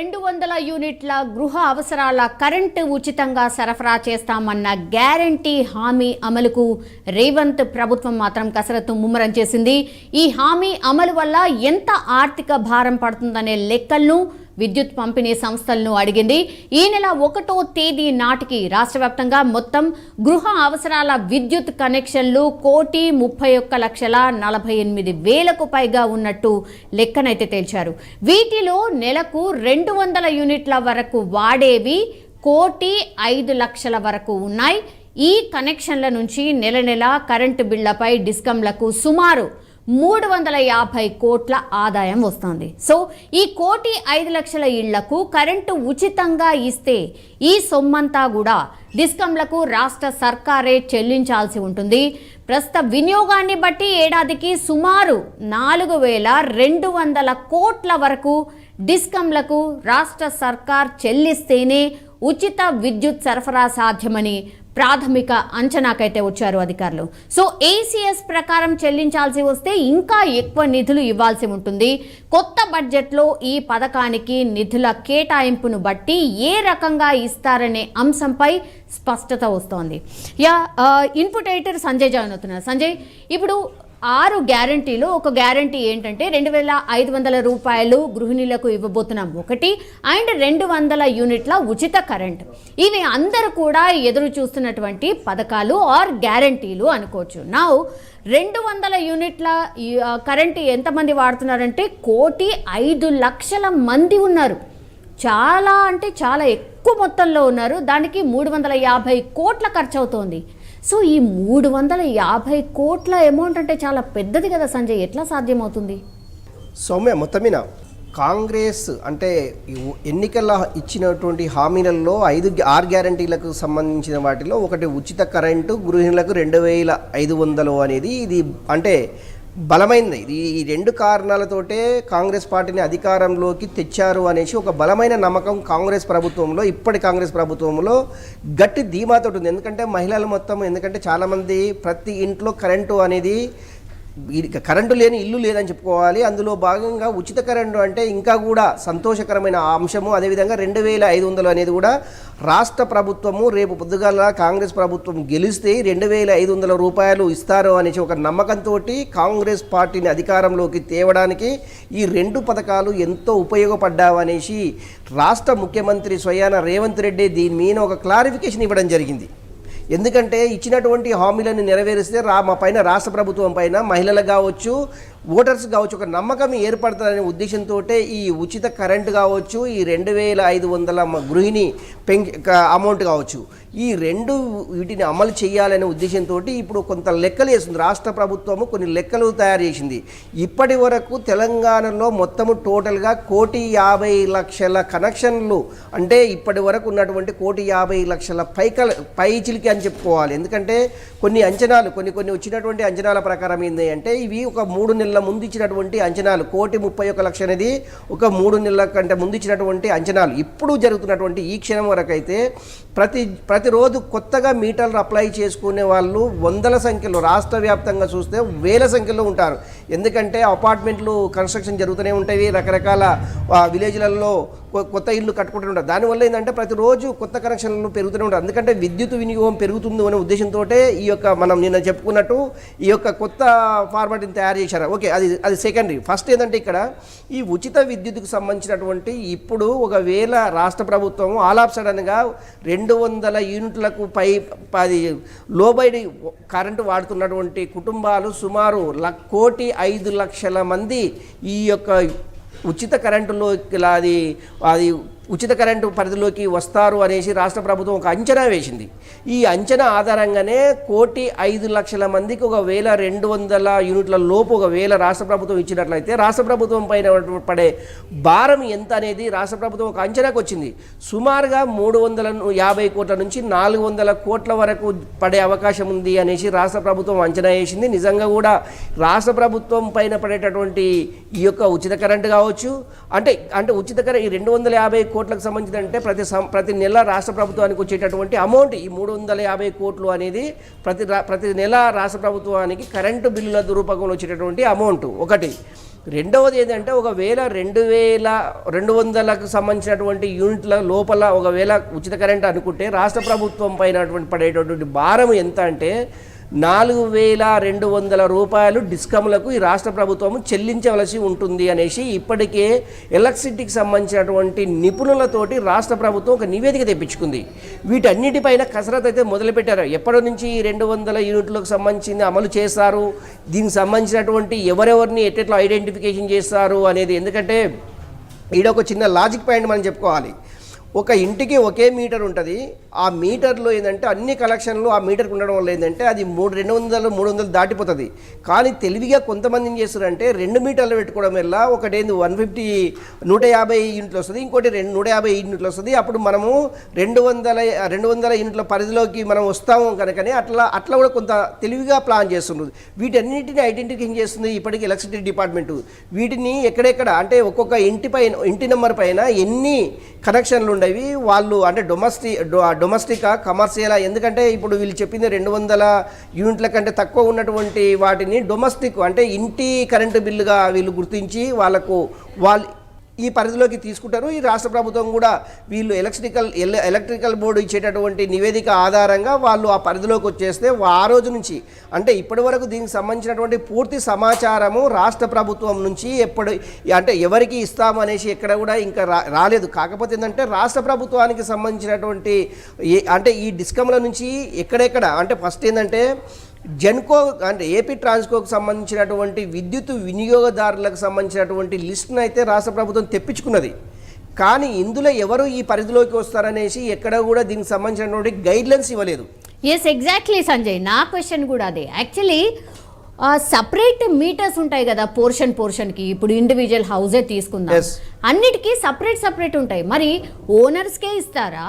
రెండు వందల యూనిట్ల గృహ అవసరాల కరెంటు ఉచితంగా సరఫరా చేస్తామన్న గ్యారంటీ హామీ అమలుకు రేవంత్ ప్రభుత్వం మాత్రం కసరత్తు ముమ్మరం చేసింది. ఈ హామీ అమలు వల్ల ఎంత ఆర్థిక భారం పడుతుందనే లెక్కలను విద్యుత్ పంపిణీ సంస్థలను అడిగింది. ఈ నెల ఒకటో తేదీ నాటికి రాష్ట్ర వ్యాప్తంగా మొత్తం గృహ అవసరాల విద్యుత్ కనెక్షన్లు కోటి ముప్పై ఒక్క లక్షల నలభై ఎనిమిది వేలకు పైగా ఉన్నట్టు లెక్కనైతే తేల్చారు. వీటిలో నెలకు రెండు వందల యూనిట్ల వరకు వాడేవి కోటి ఐదు లక్షల వరకు ఉన్నాయి. ఈ కనెక్షన్ల నుంచి నెల నెల కరెంటు బిళ్ళపై డిస్కంలకు సుమారు మూడు వందల యాభై కోట్ల ఆదాయం వస్తుంది. సో ఈ కోటి ఐదు లక్షల ఇళ్ళకు కరెంటు ఉచితంగా ఇస్తే ఈ సొమ్మంతా కూడా డిస్కంలకు రాష్ట్ర సర్కారే చెల్లించాల్సి ఉంటుంది. ప్రస్తుత వినియోగాన్ని బట్టి ఏడాదికి సుమారు నాలుగు వేల రెండు వందల కోట్ల వరకు డిస్కంలకు రాష్ట్ర సర్కార్ చెల్లిస్తేనే ఉచిత విద్యుత్ సరఫరా సాధ్యమని ప్రాథమిక అంచనాకైతే వచ్చారు అధికారులు. సో ఏసీఎస్ ప్రకారం చెల్లించాల్సి వస్తే ఇంకా ఎక్కువ నిధులు ఇవ్వాల్సి ఉంటుంది. కొత్త బడ్జెట్లో ఈ పథకానికి నిధుల కేటాయింపును బట్టి ఏ రకంగా ఇస్తారనే అంశంపై స్పష్టత వస్తోంది. యా ఇన్పుటైటర్ ఇన్పుట్ ఎడిటర్ సంజయ్ జాయిన్ అవుతున్నారు. సంజయ్ ఇప్పుడు ఆరు గ్యారంటీలు. ఒక గ్యారంటీ ఏంటంటే రెండు వేల ఐదు వందల రూపాయలు గృహిణులకు ఇవ్వబోతున్నాం ఒకటి అండ్ రెండు వందల యూనిట్ల ఉచిత కరెంట్. ఇవి అందరూ కూడా ఎదురు చూస్తున్నటువంటి పథకాలు ఆర్ గ్యారంటీలు అనుకోవచ్చు. నా రెండు వందల యూనిట్ల ఈ, కరెంట్ ఎంతమంది వాడుతున్నారంటే కోటి ఐదు లక్షల మంది ఉన్నారు. చాలా అంటే చాలా ఎక్కువ మొత్తంలో ఉన్నారు. దానికి మూడు వందల యాభై కోట్ల ఖర్చు అవుతోంది సో ఈ మూడు వందల యాభై కోట్ల అమౌంట్ అంటే చాలా పెద్దది కదా సంజయ్. ఎట్లా సాధ్యమవుతుంది? సౌమ్య మొత్తమిన? కాంగ్రెస్ అంటే ఎన్నికల్లో ఎన్నికల ఇచ్చినటువంటి హామీలలో ఐదు ఆరు గ్యారంటీలకు సంబంధించిన వాటిలో ఒకటి ఉచిత కరెంటు గృహిణులకు రెండు వేల ఐదు వందలు అనేది ఇది అంటే బలమైనది ఇది ఈ రెండు కారణాలతోటే కాంగ్రెస్ పార్టీని అధికారంలోకి తెచ్చారు అనేసి ఒక బలమైన నమ్మకం కాంగ్రెస్ ప్రభుత్వంలో ఇప్పటి కాంగ్రెస్ ప్రభుత్వంలో గట్టి ధీమాతోటి ఉంది. ఎందుకంటే మహిళలు మొత్తం ఎందుకంటే చాలామంది ప్రతి ఇంట్లో కరెంటు అనేది కరెంటు లేని ఇల్లు లేదని చెప్పుకోవాలి. అందులో భాగంగా ఉచిత కరెంటు అంటే ఇంకా కూడా సంతోషకరమైన అంశము. అదేవిధంగా రెండు వేల ఐదు వందలు అనేది కూడా రాష్ట్ర ప్రభుత్వము రేపు పొద్దుగాల కాంగ్రెస్ ప్రభుత్వం గెలిస్తే రెండు వేల ఐదు వందల రూపాయలు ఇస్తారు అనేసి ఒక నమ్మకంతో కాంగ్రెస్ పార్టీని అధికారంలోకి తేవడానికి ఈ రెండు పథకాలు ఎంతో ఉపయోగపడ్డావనేసి రాష్ట్ర ముఖ్యమంత్రి స్వయాన రేవంత్ రెడ్డి దీని మీద ఒక క్లారిఫికేషన్ ఇవ్వడం జరిగింది. ఎందుకంటే ఇచ్చినటువంటి హామీలను నెరవేరిస్తే రా మా పైన రాష్ట్ర ప్రభుత్వం పైన మహిళలకు కావచ్చు ఓటర్స్ కావచ్చు ఒక నమ్మకం ఏర్పడుతుందనే ఉద్దేశంతో ఈ ఉచిత కరెంట్ కావచ్చు ఈ రెండు వేల ఐదు వందల గృహిణి పెం అమౌంట్ కావచ్చు. ఈ రెండు వీటిని అమలు చేయాలనే ఉద్దేశంతో ఇప్పుడు కొంత లెక్కలు వేస్తుంది రాష్ట్ర ప్రభుత్వము కొన్ని లెక్కలు తయారు చేసింది. ఇప్పటి వరకు తెలంగాణలో మొత్తము టోటల్గా కోటి యాభై లక్షల కనెక్షన్లు అంటే ఇప్పటి వరకు ఉన్నటువంటి కోటి యాభై లక్షల పైకల పైచిలికి అని చెప్పుకోవాలి. ఎందుకంటే కొన్ని అంచనాలు కొన్ని కొన్ని వచ్చినటువంటి అంచనాల ప్రకారం ఏంటి అంటే ఇవి ఒక మూడు నెలల ముందు ఇచ్చినటువంటి అంచనాలు. కోటి ముప్పై ఒక లక్ష అనేది ఒక మూడు నెలల కంటే ముందు ఇచ్చినటువంటి అంచనాలు. ఇప్పుడు జరుగుతున్నటువంటి ఈ క్షణం వరకు అయితే ప్రతి ప్రతిరోజు కొత్తగా మీటర్లు అప్లై చేసుకునే వాళ్ళు వందల సంఖ్యలో రాష్ట్ర వ్యాప్తంగా చూస్తే వేల సంఖ్యలో ఉంటారు. ఎందుకంటే అపార్ట్మెంట్లు కన్స్ట్రక్షన్ జరుగుతూనే ఉంటాయి. రకరకాల విలేజ్లలో కొత్త ఇల్లు కట్టుకుంటూ దానివల్ల ఏంటంటే ప్రతిరోజు కొత్త కనెక్షన్లు పెరుగుతూనే ఉంటారు ఎందుకంటే విద్యుత్ వినియోగం పెరుగుతుంది అనే ఉద్దేశంతో ఈ యొక్క మనం నిన్న చెప్పుకున్నట్టు ఈ యొక్క కొత్త ఫార్మాట్ని తయారు చేశారు. ఓకే అది అది సెకండరీ ఫస్ట్ ఏంటంటే ఇక్కడ ఈ ఉచిత విద్యుత్కు సంబంధించినటువంటి ఇప్పుడు ఒకవేళ రాష్ట్ర ప్రభుత్వం ఆల్ ఆఫ్ సడన్గా రెండు వందల యూనిట్లకు పై పది లోబడి కరెంటు వాడుతున్నటువంటి కుటుంబాలు సుమారు ల- కోటి ఐదు లక్షల మంది ఈ యొక్క ఉచిత కరెంటులో ఇలా అది అది ఉచిత కరెంటు పరిధిలోకి వస్తారు అనేసి రాష్ట్ర ప్రభుత్వం ఒక అంచనా వేసింది. ఈ అంచనా ఆధారంగానే కోటి ఐదు లక్షల మందికి ఒక వేల రెండు వందల యూనిట్ల లోపు ఒక వేల రాష్ట్ర ప్రభుత్వం ఇచ్చినట్లయితే రాష్ట్ర ప్రభుత్వం పైన పడే భారం ఎంత అనేది రాష్ట్ర ప్రభుత్వం ఒక అంచనాకు వచ్చింది. సుమారుగా మూడు వందల యాభై కోట్ల నుంచి నాలుగు వందల కోట్ల వరకు పడే అవకాశం ఉంది అనేసి రాష్ట్ర ప్రభుత్వం అంచనా వేసింది. నిజంగా కూడా రాష్ట్ర ప్రభుత్వం పైన పడేటటువంటి ఈ యొక్క ఉచిత కరెంటు కావచ్చు అంటే అంటే ఉచిత కరెంట్ ఈ రెండు వందల యాభై కోట్లకు సంబంధించి అంటే ప్రతి సం ప్రతి నెల రాష్ట్ర ప్రభుత్వానికి వచ్చేటటువంటి అమౌంట్ ఈ మూడు వందల యాభై కోట్లు అనేది ప్రతి రా- ప్రతి నెల రాష్ట్ర ప్రభుత్వానికి కరెంటు బిల్లుల రూపకంలో వచ్చేటటువంటి అమౌంట్ ఒకటి. రెండవది ఏంటంటే ఒకవేళ రెండు వేల రెండు వందలకు సంబంధించినటువంటి యూనిట్ల లోపల ఒకవేళ ఉచిత కరెంట్ అనుకుంటే రాష్ట్ర ప్రభుత్వం పైనటువంటి పడేటటువంటి భారం ఎంత అంటే నాలుగు వేల రెండు వందల రూపాయలు డిస్కమ్లకు ఈ రాష్ట్ర ప్రభుత్వం చెల్లించవలసి ఉంటుంది అనేసి ఇప్పటికే ఎలక్ట్రిసిటీకి సంబంధించినటువంటి నిపుణులతోటి రాష్ట్ర ప్రభుత్వం ఒక నివేదిక తెప్పించుకుంది. వీటన్నిటిపైన కసరత్ అయితే మొదలుపెట్టారు. ఎప్పటి నుంచి ఈ రెండు వందల యూనిట్లకు సంబంధించింది అమలు చేస్తారు? దీనికి సంబంధించినటువంటి ఎవరెవరిని ఎట్టెట్లా ఐడెంటిఫికేషన్ చేస్తారు అనేది? ఎందుకంటే ఈడ ఒక చిన్న లాజిక్ పాయింట్ మనం చెప్పుకోవాలి. ఒక ఇంటికి ఒకే మీటర్ ఉంటుంది. ఆ మీటర్లో ఏంటంటే అన్ని కలెక్షన్లు ఆ మీటర్కి ఉండడం వల్ల ఏంటంటే అది మూడు రెండు వందలు మూడు వందలు దాటిపోతుంది. కానీ తెలివిగా కొంతమంది ఏం చేస్తారంటే రెండు మీటర్లు పెట్టుకోవడం వల్ల ఒకటేంది వన్ ఫిఫ్టీ నూట యాభై యూనిట్లు వస్తుంది ఇంకోటి రెండు నూట యాభై యూనిట్లు వస్తుంది. అప్పుడు మనము రెండు వందల రెండు వందల యూనిట్ల పరిధిలోకి మనం వస్తాము కనుకనే అట్లా అట్లా కూడా కొంత తెలివిగా ప్లాన్ చేస్తున్నారు వీటన్నిటిని ఐడెంటిఫికేషన్ చేస్తుంది ఇప్పటికీ ఎలక్ట్రిసిటీ డిపార్ట్మెంట్? వీటిని ఎక్కడెక్కడ అంటే ఒక్కొక్క ఇంటి పైన ఇంటి నెంబర్ పైన ఎన్ని కనెక్షన్లు ఉండేవి. వాళ్ళు అంటే డొమెస్టిక్ డొమెస్టికా కమర్షియలా ఎందుకంటే ఇప్పుడు వీళ్ళు చెప్పింది రెండు వందల యూనిట్ల కంటే తక్కువ ఉన్నటువంటి వాటిని డొమెస్టిక్ అంటే ఇంటి కరెంటు బిల్లుగా వీళ్ళు గుర్తించి వాళ్ళకు వాళ్ళు ఈ పరిధిలోకి తీసుకుంటారు. ఈ రాష్ట్ర ప్రభుత్వం కూడా వీళ్ళు ఎలక్ట్రికల్ ఎలక్ట్రికల్ బోర్డు ఇచ్చేటటువంటి నివేదిక ఆధారంగా వాళ్ళు ఆ పరిధిలోకి వచ్చేస్తే ఆ రోజు నుంచి అంటే ఇప్పటి వరకు దీనికి సంబంధించినటువంటి పూర్తి సమాచారము రాష్ట్ర ప్రభుత్వం నుంచి ఎప్పుడు అంటే ఎవరికి ఇస్తాము అనేసి ఎక్కడ కూడా ఇంకా రా రాలేదు. కాకపోతే ఏంటంటే రాష్ట్ర ప్రభుత్వానికి సంబంధించినటువంటి అంటే ఈ డిస్కమ్ల నుంచి ఎక్కడెక్కడ అంటే ఫస్ట్ ఏంటంటే జెన్కో అంటే ఏపీ ట్రాన్స్కోకు సంబంధించినటువంటి విద్యుత్ వినియోగదారులకు సంబంధించినటువంటి లిస్ట్ను అయితే రాష్ట్ర ప్రభుత్వం తెప్పించుకున్నది. కానీ ఇందులో ఎవరు ఈ పరిధిలోకి వస్తారనేసి ఎక్కడ కూడా దీనికి సంబంధించినటువంటి గైడ్లైన్స్ ఇవ్వలేదు. ఎస్ ఎగ్జాక్ట్లీ సంజయ్ నా క్వశ్చన్ కూడా అదే. యాక్చువల్లీ సపరేట్ మీటర్స్ ఉంటాయి కదా పోర్షన్ పోర్షన్కి. ఇప్పుడు ఇండివిజువల్ హౌసే తీసుకుందాం. అన్నిటికీ సపరేట్ సపరేట్ ఉంటాయి. మరి ఓనర్స్కే ఇస్తారా?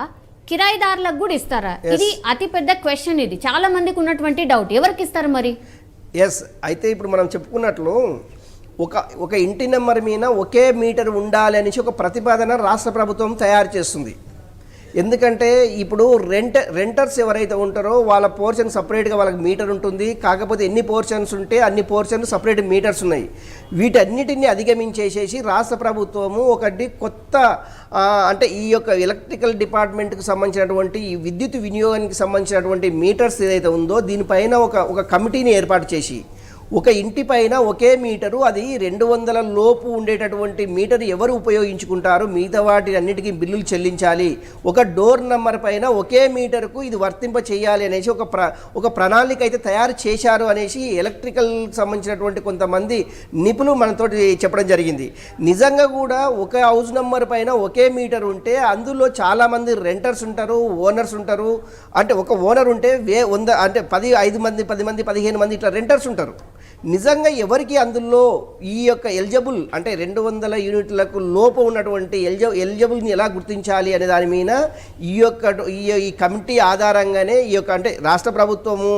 కిరాయిదారులకు కూడా ఇస్తారా. ఇది అతి పెద్ద క్వశ్చన్ ఇది. చాలా మందికి ఉన్నటువంటి డౌట్ ఎవరికి ఇస్తారు మరి? ఎస్ అయితే ఇప్పుడు మనం చెప్పుకున్నట్లు ఒక ఒక ఇంటి నెంబర్ మీద ఒకే మీటర్ ఉండాలి అనేసి ఒక ప్రతిపాదన రాష్ట్ర ప్రభుత్వం తయారు చేస్తుంది. ఎందుకంటే ఇప్పుడు రెంట రెంటర్స్ ఎవరైతే ఉంటారో వాళ్ళ పోర్షన్ సపరేట్గా వాళ్ళకి మీటర్ ఉంటుంది. కాకపోతే ఎన్ని పోర్షన్స్ ఉంటే అన్ని పోర్షన్ సపరేట్ మీటర్స్ ఉన్నాయి. వీటన్నిటిని అధిగమించేసేసి రాష్ట్ర ప్రభుత్వము ఒకటి కొత్త అంటే ఈ యొక్క ఎలక్ట్రికల్ డిపార్ట్మెంట్కి సంబంధించినటువంటి ఈ విద్యుత్ వినియోగానికి సంబంధించినటువంటి మీటర్స్ ఏదైతే ఉందో దీనిపైన ఒక ఒక కమిటీని ఏర్పాటు చేసి ఒక ఇంటి పైన ఒకే మీటరు అది రెండు వందల లోపు ఉండేటటువంటి మీటర్ ఎవరు ఉపయోగించుకుంటారు? మిగతా వాటి అన్నిటికీ బిల్లులు చెల్లించాలి. ఒక డోర్ నెంబర్ పైన ఒకే మీటర్కు ఇది వర్తింప చేయాలి అనేసి ఒక ప్ర ఒక ప్రణాళిక అయితే తయారు చేశారు అనేసి ఎలక్ట్రికల్ సంబంధించినటువంటి కొంతమంది నిపుణులు మనతోటి చెప్పడం జరిగింది. నిజంగా కూడా ఒక హౌస్ నెంబర్ పైన ఒకే మీటర్ ఉంటే అందులో చాలామంది రెంటర్స్ ఉంటారు ఓనర్స్ ఉంటారు. అంటే ఒక ఓనర్ ఉంటే వే వంద అంటే పది ఐదు మంది పది మంది పదిహేను మంది ఇట్లా రెంటర్స్ ఉంటారు. నిజంగా ఎవరికి అందులో ఈ యొక్క ఎలిజిబుల్ అంటే రెండు వందల యూనిట్లకు లోపు ఉన్నటువంటి ఎలిజ ఎలిజబుల్ని ఎలా గుర్తించాలి అనే దాని మీద ఈ యొక్క ఈ కమిటీ ఆధారంగానే ఈ యొక్క అంటే రాష్ట్ర ప్రభుత్వము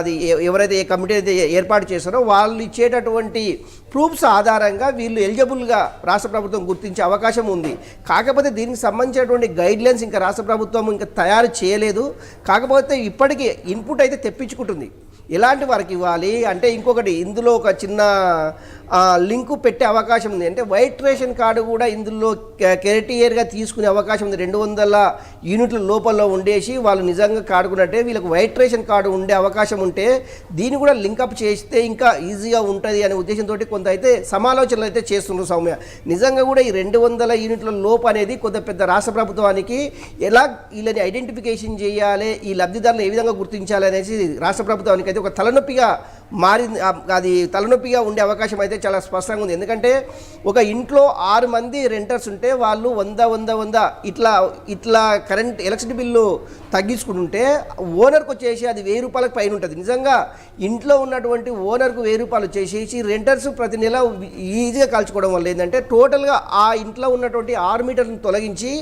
అది ఎవరైతే ఏ కమిటీ అయితే ఏర్పాటు చేశారో వాళ్ళు ఇచ్చేటటువంటి ప్రూఫ్స్ ఆధారంగా వీళ్ళు ఎలిజిబుల్గా రాష్ట్ర ప్రభుత్వం గుర్తించే అవకాశం ఉంది. కాకపోతే దీనికి సంబంధించినటువంటి గైడ్లైన్స్ ఇంకా రాష్ట్ర ప్రభుత్వం ఇంకా తయారు చేయలేదు. కాకపోతే ఇప్పటికీ ఇన్పుట్ అయితే తెప్పించుకుంటుంది. ఎలాంటి వారికి ఇవ్వాలి అంటే ఇంకొకటి ఇందులో ఒక చిన్న లింకు పెట్టే అవకాశం ఉంది. అంటే వైట్ రేషన్ కార్డు కూడా ఇందులో కెరటియర్గా తీసుకునే అవకాశం ఉంది. రెండు వందల యూనిట్ల లోపల ఉండేసి వాళ్ళు నిజంగా కాడుకున్నట్టే వీళ్ళకి వైట్ రేషన్ కార్డు ఉండే అవకాశం ఉంటే దీన్ని కూడా లింకప్ చేస్తే ఇంకా ఈజీగా ఉంటుంది అనే ఉద్దేశంతో కొంత అయితే సమాలోచనలు అయితే చేస్తున్నారు సౌమ్య. నిజంగా కూడా ఈ రెండు వందల యూనిట్ల లోపు అనేది కొంత పెద్ద రాష్ట్ర ప్రభుత్వానికి ఎలా వీళ్ళని ఐడెంటిఫికేషన్ చేయాలి ఈ లబ్ధిదారులు ఏ విధంగా గుర్తించాలి అనేసి రాష్ట్ర ప్రభుత్వానికి అయితే ఒక తలనొప్పిగా మారింది అది తలనొప్పిగా ఉండే అవకాశం అయితే చాలా స్పష్టంగా ఉంది. ఎందుకంటే ఒక ఇంట్లో ఆరు మంది రెంటర్స్ ఉంటే వాళ్ళు వంద వంద వంద ఇట్లా ఇట్లా కరెంట్ ఎలక్ట్రిసిటీ బిల్లు తగ్గించుకుంటుంటే ఓనర్కి వచ్చేసి అది వెయ్యి రూపాయలకు పైన ఉంటుంది. నిజంగా ఇంట్లో ఉన్నటువంటి ఓనర్కు వెయ్యి రూపాయలు వచ్చేసేసి రెంటర్స్ ప్రతి నెల ఈజీగా కాల్చుకోవడం వల్ల ఏంటంటే టోటల్గా ఆ ఇంట్లో ఉన్నటువంటి ఆరు మీటర్లను తొలగించి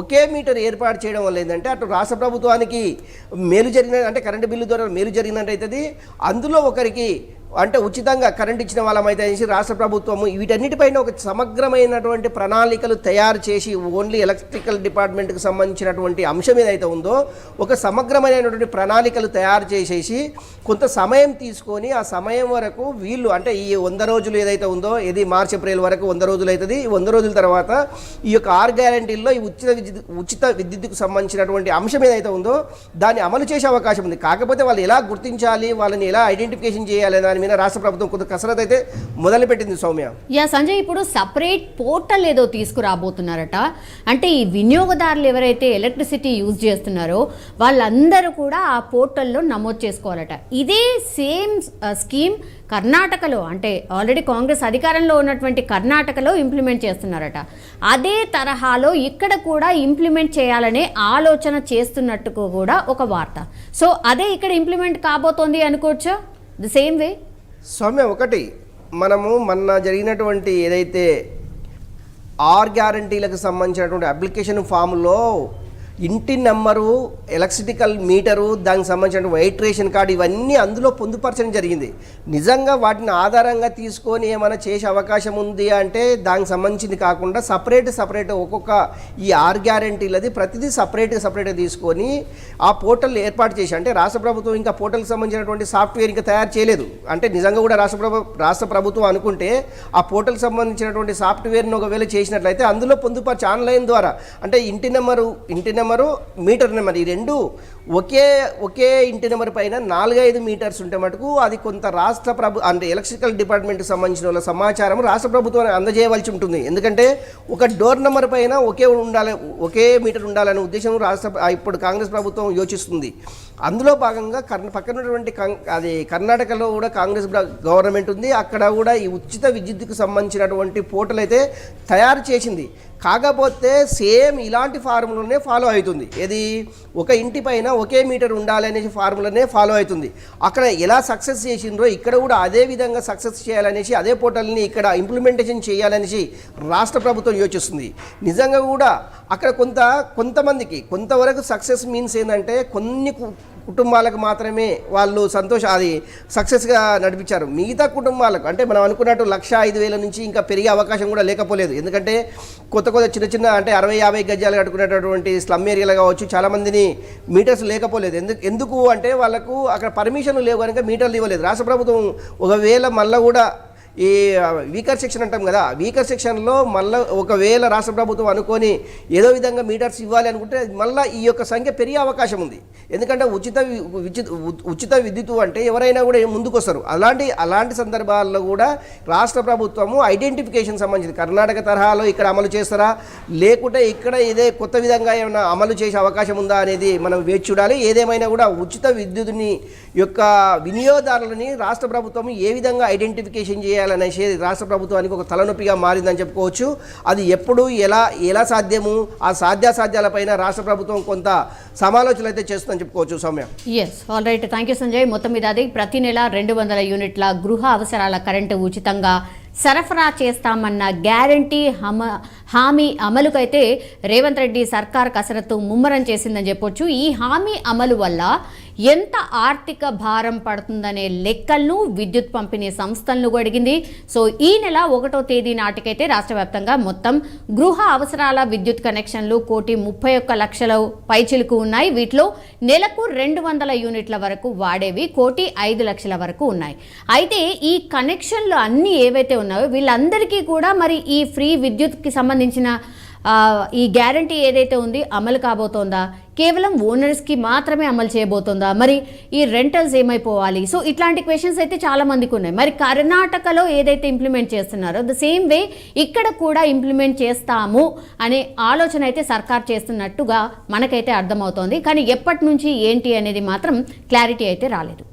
ఒకే మీటర్ ఏర్పాటు చేయడం వల్ల ఏంటంటే అటు రాష్ట్ర ప్రభుత్వానికి మేలు జరిగిన అంటే కరెంటు బిల్లు ద్వారా మేలు జరిగినట్టు అవుతుంది అందులో ఒకరి ఒకరికి అంటే ఉచితంగా కరెంట్ ఇచ్చిన వాళ్ళమైతే అనేసి రాష్ట్ర ప్రభుత్వము వీటన్నిటిపైన ఒక సమగ్రమైనటువంటి ప్రణాళికలు తయారు చేసి ఓన్లీ ఎలక్ట్రికల్ డిపార్ట్మెంట్కి సంబంధించినటువంటి అంశం ఏదైతే ఉందో ఒక సమగ్రమైనటువంటి ప్రణాళికలు తయారు చేసేసి కొంత సమయం తీసుకొని ఆ సమయం వరకు వీళ్ళు అంటే ఈ వంద రోజులు ఏదైతే ఉందో ఇది మార్చి ఏప్రిల్ వరకు వంద రోజులు అవుతుంది. ఈ వంద రోజుల తర్వాత ఈ యొక్క ఆర్ గ్యారంటీల్లో ఈ ఉచిత విద్యుత్ ఉచిత విద్యుత్కు సంబంధించినటువంటి అంశం ఏదైతే ఉందో దాన్ని అమలు చేసే అవకాశం ఉంది. కాకపోతే వాళ్ళు ఎలా గుర్తించాలి వాళ్ళని ఎలా ఐడెంటిఫికేషన్ చేయాలి దాని మీద రాష్ట్ర ప్రభుత్వం కొంత కసరత్ అయితే మొదలుపెట్టింది సౌమ్య. యా సంజయ్ ఇప్పుడు సపరేట్ పోర్టల్ ఏదో తీసుకురాబోతున్నారట. అంటే ఈ వినియోగదారులు ఎవరైతే ఎలక్ట్రిసిటీ యూజ్ చేస్తున్నారో వాళ్ళందరూ కూడా ఆ పోర్టల్లో నమోదు చేసుకోవాలట. ఇదే సేమ్ స్కీమ్ కర్ణాటకలో అంటే ఆల్రెడీ కాంగ్రెస్ అధికారంలో ఉన్నటువంటి కర్ణాటకలో ఇంప్లిమెంట్ చేస్తున్నారట. అదే తరహాలో ఇక్కడ కూడా ఇంప్లిమెంట్ చేయాలనే ఆలోచన చేస్తున్నట్టుకు కూడా ఒక వార్త. సో అదే ఇక్కడ ఇంప్లిమెంట్ కాబోతోంది అనుకోవచ్చా? The same way? సౌమ్య ఒకటి మనము మొన్న జరిగినటువంటి ఏదైతే ఆర్ గ్యారంటీలకు సంబంధించినటువంటి అప్లికేషన్ ఫామ్లో ఇంటి నెంబరు ఎలక్ట్రికల్ మీటరు దానికి సంబంధించిన వైట్ రేషన్ కార్డు ఇవన్నీ అందులో పొందుపరచడం జరిగింది. నిజంగా వాటిని ఆధారంగా తీసుకొని ఏమైనా చేసే అవకాశం ఉంది అంటే దానికి సంబంధించింది కాకుండా సపరేట్ సపరేట్ ఒక్కొక్క ఈ ఆర్ గ్యారంటీలది ప్రతిదీ సపరేట్ సపరేట్గా తీసుకొని ఆ పోర్టల్ ఏర్పాటు చేసి అంటే రాష్ట్ర ప్రభుత్వం ఇంకా పోర్టల్కి సంబంధించినటువంటి సాఫ్ట్వేర్ ఇంకా తయారు చేయలేదు. అంటే నిజంగా కూడా రాష్ట్ర ప్రభు రాష్ట్ర ప్రభుత్వం అనుకుంటే ఆ పోర్టల్కి సంబంధించినటువంటి సాఫ్ట్వేర్ని ఒకవేళ చేసినట్లయితే అందులో పొందుపరిచి ఆన్లైన్ ద్వారా అంటే ఇంటి నెంబరు ఇంటి నెంబరు మీటర్ నెంబర్ ఈ రెండు ఒకే ఒకే ఇంటి నెంబర్ పైన నాలుగైదు మీటర్స్ ఉంటే మటుకు అది కొంత రాష్ట్ర ప్రభు అంటే ఎలక్ట్రికల్ డిపార్ట్మెంట్కి సంబంధించిన వాళ్ళ సమాచారం రాష్ట్ర ప్రభుత్వానికి అందజేయవలసి ఉంటుంది. ఎందుకంటే ఒక డోర్ నెంబర్ పైన ఒకే ఉండాలి ఒకే మీటర్ ఉండాలనే ఉద్దేశం రాష్ట్ర ఇప్పుడు కాంగ్రెస్ ప్రభుత్వం యోచిస్తుంది. అందులో భాగంగా కర్ణ పక్కన ఉన్నటువంటి కం- అది కర్ణాటకలో కూడా కాంగ్రెస్ గవర్నమెంట్ ఉంది. అక్కడ కూడా ఈ ఉచిత విద్యుత్కు సంబంధించినటువంటి పోర్టల్ అయితే తయారు చేసింది. కాకపోతే సేమ్ ఇలాంటి ఫార్ములానే ఫాలో అవుతుంది. ఏది? ఒక ఇంటి పైన ఒకే మీటర్ ఉండాలి అనేసి ఫార్ములానే ఫాలో అవుతుంది. అక్కడ ఎలా సక్సెస్ చేసిండ్రో ఇక్కడ కూడా అదే విధంగా సక్సెస్ చేయాలనేసి అదే పోర్టల్ని ఇక్కడ ఇంప్లిమెంటేషన్ చేయాలనేసి రాష్ట్ర ప్రభుత్వం యోచిస్తుంది. నిజంగా కూడా అక్కడ కొంత కొంతమందికి కొంతవరకు సక్సెస్ మీన్స్ ఏంటంటే కొన్ని కుటుంబాలకు మాత్రమే వాళ్ళు సంతోష అది సక్సెస్గా నడిపించారు. మిగతా కుటుంబాలకు అంటే మనం అనుకున్నట్టు లక్ష ఐదు వేల నుంచి ఇంకా పెరిగే అవకాశం కూడా లేకపోలేదు. ఎందుకంటే కొత్త కొత్త చిన్న చిన్న అంటే అరవై యాభై గజాలు కట్టుకునేటటువంటి స్లమ్ ఏరియాలు కావచ్చు చాలామందిని మీటర్స్ లేకపోలేదు. ఎందుకు ఎందుకు అంటే వాళ్ళకు అక్కడ పర్మిషన్లు లేవు కనుక మీటర్లు ఇవ్వలేదు. రాష్ట్ర ప్రభుత్వం ఒకవేళ మళ్ళీ కూడా ఈ వీకర్ సెక్షన్ అంటాం కదా వీకర్ సెక్షన్లో మళ్ళీ ఒకవేళ రాష్ట్ర ప్రభుత్వం అనుకొని ఏదో విధంగా మీటర్స్ ఇవ్వాలి అనుకుంటే మళ్ళీ ఈ యొక్క సంఖ్య పెరిగే అవకాశం ఉంది. ఎందుకంటే ఉచిత ఉచిత ఉ- ఉచిత విద్యుత్ అంటే ఎవరైనా కూడా ముందుకు వస్తారు అలాంటి అలాంటి సందర్భాల్లో కూడా రాష్ట్ర ప్రభుత్వము ఐడెంటిఫికేషన్ సంబంధించి కర్ణాటక తరహాలో ఇక్కడ అమలు చేస్తారా? లేకుంటే ఇక్కడ ఇదే కొత్త విధంగా ఏమైనా అమలు చేసే అవకాశం ఉందా అనేది మనం వేచి చూడాలి. ఏదేమైనా కూడా ఉచిత విద్యుత్ని యొక్క వినియోగదారులని రాష్ట్ర ప్రభుత్వం ఏ విధంగా ఐడెంటిఫికేషన్ చేయాలనేసి రాష్ట్ర ప్రభుత్వానికి ఒక తలనొప్పిగా మారిందని చెప్పుకోవచ్చు. అది ఎప్పుడు ఎలా ఎలా సాధ్యము ఆ సాధ్యాసాధ్యాలపైన రాష్ట్ర ప్రభుత్వం కొంత సమాలోచనలు అయితే చేస్తుందని చెప్పుకోవచ్చు Soumya. Yes all right thank you Sanjay. మొత్తం మీద అది ప్రతి నెల రెండు వందల యూనిట్ల గృహ అవసరాల కరెంటు ఉచితంగా సరఫరా చేస్తామన్న గ్యారంటీ హమ హామీ అమలుకైతే రేవంత్ రెడ్డి సర్కార్ కసరత్తు ముమ్మరం చేసిందని చెప్పొచ్చు. ఈ హామీ అమలు వల్ల ఎంత ఆర్థిక భారం పడుతుందనే లెక్కలను విద్యుత్ పంపిణీ సంస్థలను అడిగింది. సో ఈ నెల ఒకటో తేదీ నాటికైతే రాష్ట్ర వ్యాప్తంగా మొత్తం గృహ అవసరాల విద్యుత్ కనెక్షన్లు కోటి ముప్పై ఒక్క లక్షల పైచిలుకు ఉన్నాయి. వీటిలో నెలకు రెండు వందల యూనిట్ల వరకు వాడేవి కోటి ఐదు లక్షల వరకు ఉన్నాయి. అయితే ఈ కనెక్షన్లు అన్నీ ఏవైతే ఉన్నాయో వీళ్ళందరికీ కూడా మరి ఈ ఫ్రీ విద్యుత్కి సంబంధించిన ఈ గ్యారంటీ ఏదైతే ఉంది అమలు కాబోతోందా? కేవలం ఓనర్స్కి మాత్రమే అమలు చేయబోతుందా? మరి ఈ రెంటల్స్ ఏమైపోవాలి? సో ఇట్లాంటి క్వశ్చన్స్ అయితే చాలా మందికి ఉన్నాయి. మరి కర్ణాటకలో ఏదైతే ఇంప్లిమెంట్ చేస్తున్నారో ద సేమ్ వే ఇక్కడ కూడా ఇంప్లిమెంట్ చేస్తాము అనే ఆలోచన అయితే సర్కార్ చేస్తున్నట్టుగా మనకైతే అర్థమవుతోంది. కానీ ఎప్పటి నుంచి ఏంటి అనేది మాత్రం క్లారిటీ అయితే రాలేదు.